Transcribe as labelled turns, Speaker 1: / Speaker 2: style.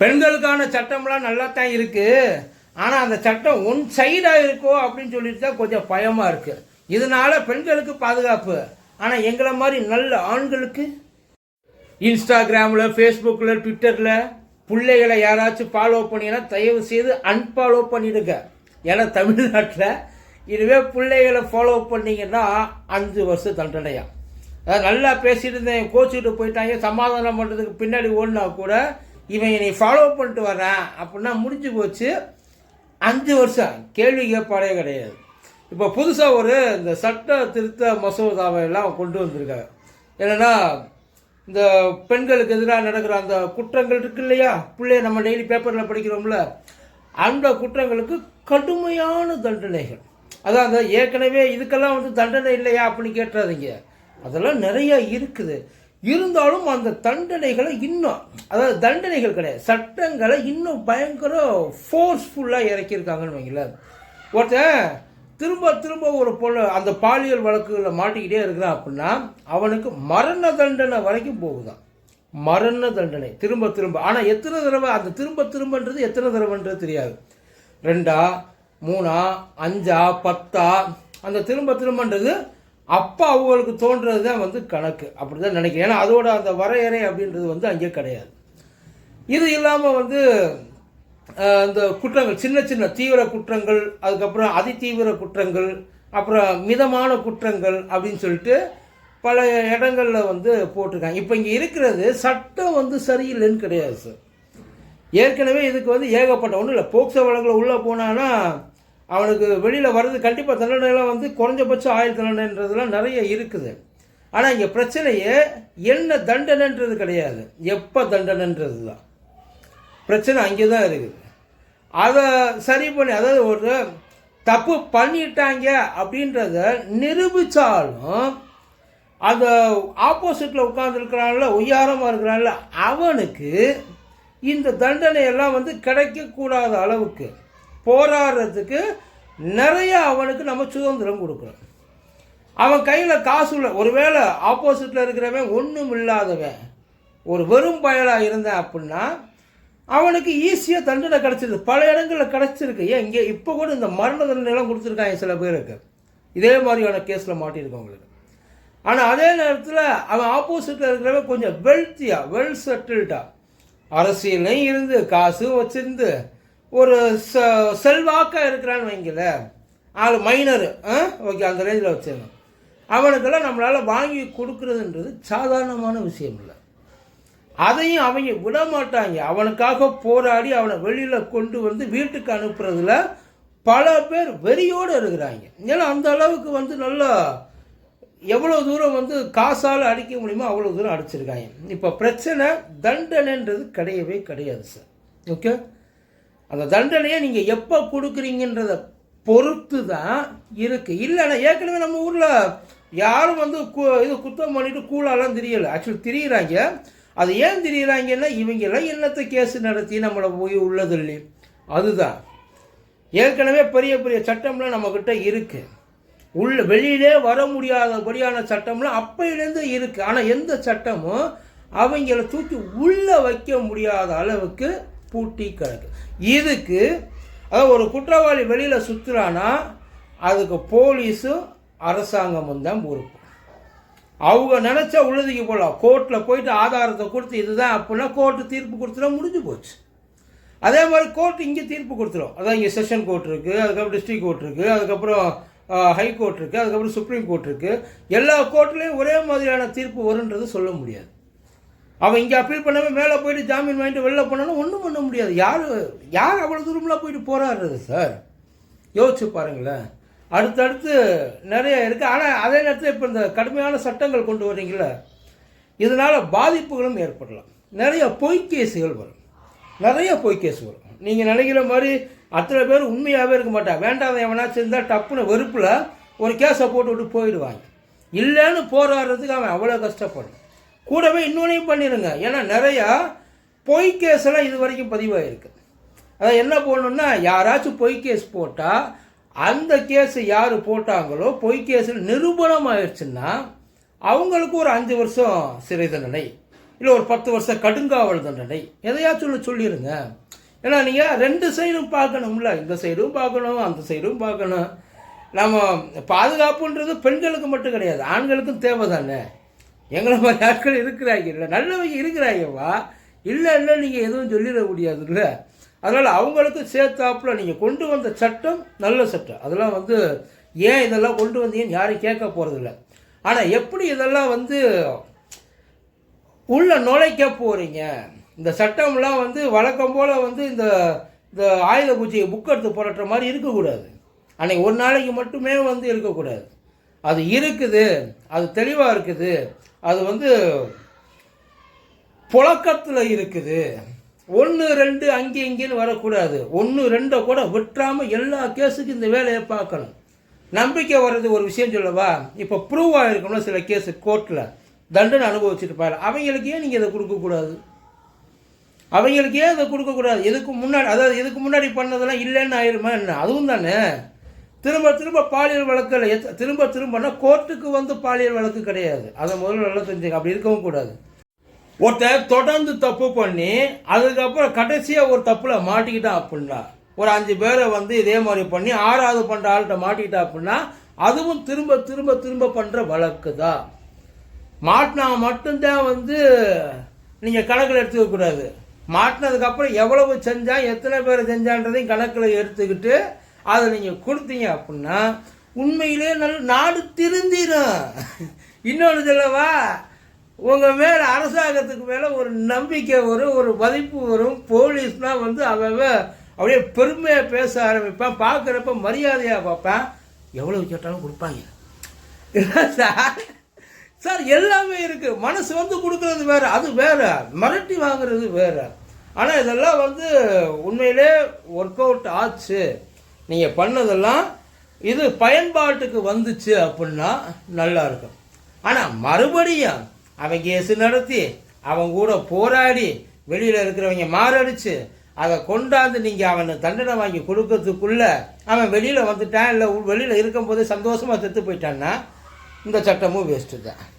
Speaker 1: பெண்களுக்கான சட்டம்லாம் நல்லா தான் இருக்குது ஆனால் அந்த சட்டம் ஒன் சைடாக இருக்கோ அப்படின்னு சொல்லிட்டு தான் கொஞ்சம் பயமாக இருக்குது இதனால பெண்களுக்கு பாதுகாப்பு. ஆனால் எங்களை மாதிரி நல்ல ஆண்களுக்கு? இன்ஸ்டாகிராமில் ஃபேஸ்புக்கில் ட்விட்டரில் பிள்ளைகளை யாராச்சும் ஃபாலோ பண்ணினா தயவு செய்து அன்ஃபாலோ பண்ணிடுங்க. ஏன்னா தமிழ்நாட்டில் இதுவே பிள்ளைகளை ஃபாலோ பண்ணீங்கன்னா அஞ்சு வருஷம் தண்டனையா. அதாவது நல்லா பேசிட்டு இருந்தேன் கோச்சிட்டு போயிட்டாங்க சமாதானம் பண்ணுறதுக்கு பின்னாடி ஓடினா கூட இவன் என்னை ஃபாலோ பண்ணிட்டு வர்றான் அப்படின்னா முடிஞ்சு போச்சு. அஞ்சு வருஷம். கேள்வி கேட்பாடே கிடையாது. இப்போ புதுசாக ஒரு இந்த சட்ட திருத்த மசோதாவை எல்லாம் கொண்டு வந்திருக்காங்க. என்னென்னா இந்த பெண்களுக்கு எதிராக நடக்கிற அந்த குற்றங்கள் இருக்கு இல்லையா? பிள்ளைய நம்ம டெய்லி பேப்பரில் படிக்கிறோம்ல. அந்த குற்றங்களுக்கு கடுமையான தண்டனைகள். அதான் அந்த ஏற்கனவே இதுக்கெல்லாம் வந்து தண்டனை இல்லையா அப்படின்னு கேட்டுறாதீங்க. அதெல்லாம் நிறையா இருக்குது. இருந்தாலும் அந்த தண்டனைகளை இன்னும் அதாவது தண்டனைகள் கிடையாது சட்டங்களை இன்னும் பயங்கர ஃபோர்ஸ்ஃபுல்லாக இறக்கியிருக்காங்கன்னு வைங்களேன். ஒருத்தன் திரும்ப திரும்ப ஒரு பொண்ணு அந்த பாலியல் வழக்குகளில் மாட்டிக்கிட்டே இருக்கிறான் அப்படின்னா அவனுக்கு மரண தண்டனை வரைக்கும் போகுதான். மரண தண்டனை திரும்ப திரும்ப. ஆனால் எத்தனை தடவை அந்த திரும்ப திரும்பன்றது எத்தனை தடவைன்றது தெரியாது. ரெண்டா மூணா அஞ்சா பத்தா அந்த திரும்ப திரும்பன்றது அப்போ அவங்களுக்கு தோன்றது தான் வந்து கணக்கு. அப்படி தான் நினைக்கிறேன். ஏன்னா அதோட அந்த வரையறை அப்படின்றது வந்து அங்கே கிடையாது. இது இல்லாமல் வந்து இந்த குற்றங்கள் சின்ன சின்ன தீவிர குற்றங்கள் அதுக்கப்புறம் அதிதீவிர குற்றங்கள் அப்புறம் மிதமான குற்றங்கள் அப்படின்னு சொல்லிட்டு பல இடங்களில் வந்து போட்டிருக்காங்க. இப்போ இங்கே இருக்கிறது சட்டம் வந்து சரியில்லைன்னு கிடையாது சார். ஏற்கனவே இதுக்கு வந்து ஏகப்பட்ட ஒன்றும் இல்லை. போக்சோ வழக்கில் உள்ளே போனான்னா அவனுக்கு வெளியில் வர்றது கண்டிப்பாக தண்டனைலாம் வந்து குறைஞ்சபட்சம் ஆயுள் தண்டனைன்றதுலாம் நிறைய இருக்குது. ஆனால் இங்கே பிரச்சனையே என்ன தண்டனைன்றது கிடையாது. எப்போ தண்டனைன்றது தான் பிரச்சனை அங்கே தான் இருக்குது. அதை சரி பண்ணி அதாவது ஒரு தப்பு பண்ணிட்டாங்க அப்படின்றத நிரூபித்தாலும் அந்த ஆப்போசிட்டில் உட்காந்துருக்கிறான்ல உயாரமாக இருக்கிறான்ல அவனுக்கு இந்த தண்டனை எல்லாம் வந்து கிடைக்கக்கூடாத அளவுக்கு போராடுறதுக்கு நிறைய அவனுக்கு நம்ம சுதந்திரம் கொடுக்குறோம். அவன் கையில் காசு உள்ள ஒருவேளை ஆப்போசிட்டில் இருக்கிறவன் ஒன்றும் இல்லாதவன் ஒரு வெறும் பயலாக இருந்தேன் அப்படின்னா அவனுக்கு ஈஸியாக தண்டனை கிடச்சிருது. பல இடங்களில் கிடச்சிருக்கு. ஏன்? இங்கே இப்போ கூட இந்த மரண தண்டனைலாம் கொடுத்துருக்காங்க சில பேருக்கு. இதே மாதிரியான கேஸில் மாட்டியிருக்கவங்களுக்கு. ஆனால் அதே நேரத்தில் அவன் ஆப்போசிட்டில் இருக்கிறவன் கொஞ்சம் வெல்த்தியாக வெல் செட்டில்டாக அரசியலையும் இருந்து காசும் வச்சுருந்து ஒரு செல்வாக்காக இருக்கிறான்னு வைங்கள ஆள் மைனரு ஓகே அந்த ரேஞ்சில் வச்சிருந்தோம் அவனுக்கெல்லாம் நம்மளால் வாங்கி கொடுக்குறதுன்றது சாதாரணமான விஷயம் இல்லை. அதையும் அவங்க விட மாட்டாங்க. அவனுக்காக போராடி அவனை வெளியில் கொண்டு வந்து வீட்டுக்கு அனுப்புறதுல பல பேர் வெறியோடு இருக்கிறாங்க. ஏன்னா அந்த அளவுக்கு வந்து நல்லா எவ்வளோ தூரம் வந்து காசால் அடிக்க முடியுமோ அவ்வளோ தூரம் அடிச்சிருக்காங்க. இப்போ பிரச்சனை தண்டனைன்றது கிடையவே கிடையாது சார் ஓகே அந்த தண்டனையை நீங்கள் எப்போ கொடுக்குறீங்கன்றத பொறுத்து தான் இருக்குது இல்லைன்னா ஏற்கனவே நம்ம ஊரில் யாரும் வந்து இது குத்தம் பண்ணிட்டு கூலாலாம் தெரியலை. ஆக்சுவலி தெரியுறாங்க. அது ஏன் தெரியுறாங்கன்னா இவங்கெல்லாம் என்னத்தை கேஸ் நடத்தி நம்மளை போய் உள்ளதில்லை. அதுதான். ஏற்கனவே பெரிய பெரிய சட்டம்லாம் நம்மக்கிட்ட இருக்குது உள்ள வெளியிலே வர முடியாதபடியான சட்டம்லாம் அப்பையிலேருந்து இருக்குது ஆனால் எந்த சட்டமும் அவங்கள தூக்கி உள்ளே வைக்க முடியாத அளவுக்கு பூட்டி கிடக்கு இதுக்கு அதாவது ஒரு குற்றவாளி வெளியில் சுற்றுறானா அதுக்கு போலீஸும் அரசாங்கமும் தான் பொறுப்பு. அவங்க நினச்சா உழுதிக்கு போகலாம் கோர்ட்டில் போயிட்டு ஆதாரத்தை கொடுத்து இதுதான் அப்படின்னா கோர்ட்டு தீர்ப்பு கொடுத்துட்டா முடிஞ்சு போச்சு. அதே மாதிரி கோர்ட் இங்கே தீர்ப்பு கொடுத்துரும். அதான் இங்கே செஷன் கோர்ட் இருக்குது அதுக்கப்புறம் டிஸ்ட்ரிக்ட் கோர்ட் இருக்குது அதுக்கப்புறம் ஹை கோர்ட் இருக்குது அதுக்கப்புறம் சுப்ரீம் கோர்ட் இருக்குது எல்லா கோர்ட்லேயும் ஒரே மாதிரியான தீர்ப்பு வருன்றது சொல்ல முடியாது. அவன் இங்கே அப்பீல் பண்ணவே மேலே போயிட்டு ஜாமீன் வாங்கிட்டு வெளில போனாலும் ஒன்றும் பண்ண முடியாது. யார் யார் அவ்வளோ தூரம்லாம் போயிட்டு போராடுறது சார்? யோசிச்சு பாருங்களேன். அடுத்தடுத்து நிறைய இருக்குது ஆனால் அதே நேரத்தில் இப்போ இந்த கடுமையான சட்டங்கள் கொண்டு வரீங்கள இதனால் பாதிப்புகளும் ஏற்படலாம். நிறைய பொய்க்கேசுகள் வரும். நிறைய பொய்க்கேஸ் வரும். நீங்கள் நினைக்கிற மாதிரி அத்தனை பேர் உண்மையாகவே இருக்க மாட்டாங்க. வேண்டாம் எவனாச்சும் இருந்தால் டப்புன்னு வெறுப்பில் ஒரு கேஸை போட்டு விட்டு போயிடுவாங்க. இல்லைன்னு போராடுறதுக்கு அவன் அவ்வளோ கஷ்டப்படும். கூடவே இன்னொன்னையும் பண்ணிடுங்க ஏன்னா நிறையா பொய் கேஸ் எல்லாம் இது வரைக்கும் பதிவாயிருக்கு. அதான் என்ன போடணும்னா யாராச்சும் பொய் கேஸ் போட்டால் அந்த கேஸ் யார் போட்டாங்களோ பொய் கேஸில் நிரூபணம் ஆயிடுச்சுன்னா அவங்களுக்கு ஒரு அஞ்சு வருஷம் சிறை தண்டனை இல்லை ஒரு பத்து வருஷம் கடுங்காவல் தண்டனை. எதையாச்சும் ஒன்று சொல்லிடுங்க ஏன்னா நீங்கள் ரெண்டு சைடும் பார்க்கணும்ல. இந்த சைடும் பார்க்கணும் அந்த சைடும் பார்க்கணும். நம்ம பாதுகாப்புன்றது பெண்களுக்கு மட்டும் கிடையாது ஆண்களுக்கும் தேவை தானே எங்களை மாதிரி ஆட்கள் இருக்கிறாங்க. இல்லை நல்லவங்க இருக்கிறாங்கப்பா இல்லை இல்லை நீங்கள் எதுவும் சொல்லிட முடியாதுல்ல. அதனால் அவங்களுக்கும் சேர்த்தாப்புல நீங்கள் கொண்டு வந்த சட்டம் நல்ல சட்டம். அதெல்லாம் வந்து ஏன் இதெல்லாம் கொண்டு வந்தீங்கன்னு யாரும் கேட்க போகிறதில்ல ஆனால் எப்படி இதெல்லாம் வந்து உள்ள நுழைக்க போகிறீங்க இந்த சட்டம்லாம் வந்து வழக்கம் போல் வந்து இந்த இந்த ஆயுத பூஜையை புக் எடுத்து போராட்டுற மாதிரி இருக்கக்கூடாது. அன்றைக்கி ஒரு நாளைக்கு மட்டுமே வந்து இருக்கக்கூடாது. அது இருக்குது அது தெளிவாக இருக்குது. அது வந்து புழக்கத்தில் இருக்குது. ஒன்று ரெண்டு அங்கே இங்கேன்னு வரக்கூடாது. ஒன்று ரெண்டை கூட விட்டுறாமல் எல்லா கேஸுக்கும் இந்த வேலையை பார்க்கணும். நம்பிக்கை வர்றது ஒரு விஷயம் சொல்லவா? இப்போ ப்ரூவ் ஆகிருக்கணும் சில கேஸு கோர்ட்டில் தண்டனை அனுபவிச்சுட்டு பாரு அவங்களுக்கு ஏன் நீங்கள் இதை கொடுக்கக்கூடாது? அவங்களுக்கு ஏன் இதை கொடுக்கக்கூடாது? இதுக்கு முன்னாடி அதாவது இதுக்கு முன்னாடி பண்ணதெல்லாம் இல்லைன்னு ஆயிருமா என்ன? அதுவும் தானே? திரும்ப திரும்ப பாலியல் வழக்கில் திரும்ப திரும்பனா கோர்ட்டுக்கு வந்து பாலியல் வழக்கு கிடையாது. அதை முதல்ல நல்லா தெரிஞ்சுங்க அப்படி இருக்கவும் கூடாது. ஒருத்தர் தொடர்ந்து தப்பு பண்ணி அதுக்கப்புறம் கடைசியாக ஒரு தப்பில் மாட்டிக்கிட்டான் அப்படின்னா ஒரு அஞ்சு பேரை வந்து இதே மாதிரி பண்ணி ஆறாவது பண்ணுற ஆள்கிட்ட மாட்டிக்கிட்டா அப்படின்னா அதுவும் திரும்ப திரும்ப திரும்ப பண்ணுற வழக்கு தான். மாட்டினா மட்டும்தான் வந்து நீங்கள் கணக்கில் எடுத்துக்கக்கூடாது மாட்டினதுக்கப்புறம் எவ்வளவு செஞ்சால் எத்தனை பேர் செஞ்சான்றதையும் கணக்கில் எடுத்துக்கிட்டு அதை நீங்கள் கொடுத்தீங்க அப்படின்னா உண்மையிலே நல்ல நாடு திருந்திடும் இன்னொன்று சொல்லவா? உங்கள் மேலே அரசாங்கத்துக்கு மேலே ஒரு நம்பிக்கை வரும் ஒரு மதிப்பு வரும். போலீஸ்னால் வந்து அவன் அப்படியே பெருமையாக பேச ஆரம்பிப்பான். பார்க்குறப்ப மரியாதையாக பார்ப்பேன். எவ்வளோ கேட்டாலும் கொடுப்பாங்க. சார் சார் எல்லாமே இருக்குது மனசு வந்து கொடுக்குறது வேறு அது வேற. மிரட்டி வாங்குறது வேறு. ஆனால் இதெல்லாம் வந்து உண்மையிலே ஒர்க் அவுட் ஆச்சு. நீங்கள் பண்ணதெல்லாம் இது பயன்பாட்டுக்கு வந்துச்சு அப்படின்னா நல்லா இருக்கும். ஆனால் மறுபடியும் அவன் கேஸு நடத்தி அவன் கூட போராடி வெளியில் இருக்கிறவங்க மாரடிச்சு அதை கொண்டாந்து நீங்கள் அவனை தண்டனை வாங்கி கொடுக்கறதுக்குள்ளே அவன் வெளியில் வந்துட்டான் இல்லை வெளியில் இருக்கும்போது சந்தோஷமாக செத்து போயிட்டான்னா இந்த சட்டமும் வேஸ்ட்டு தான்.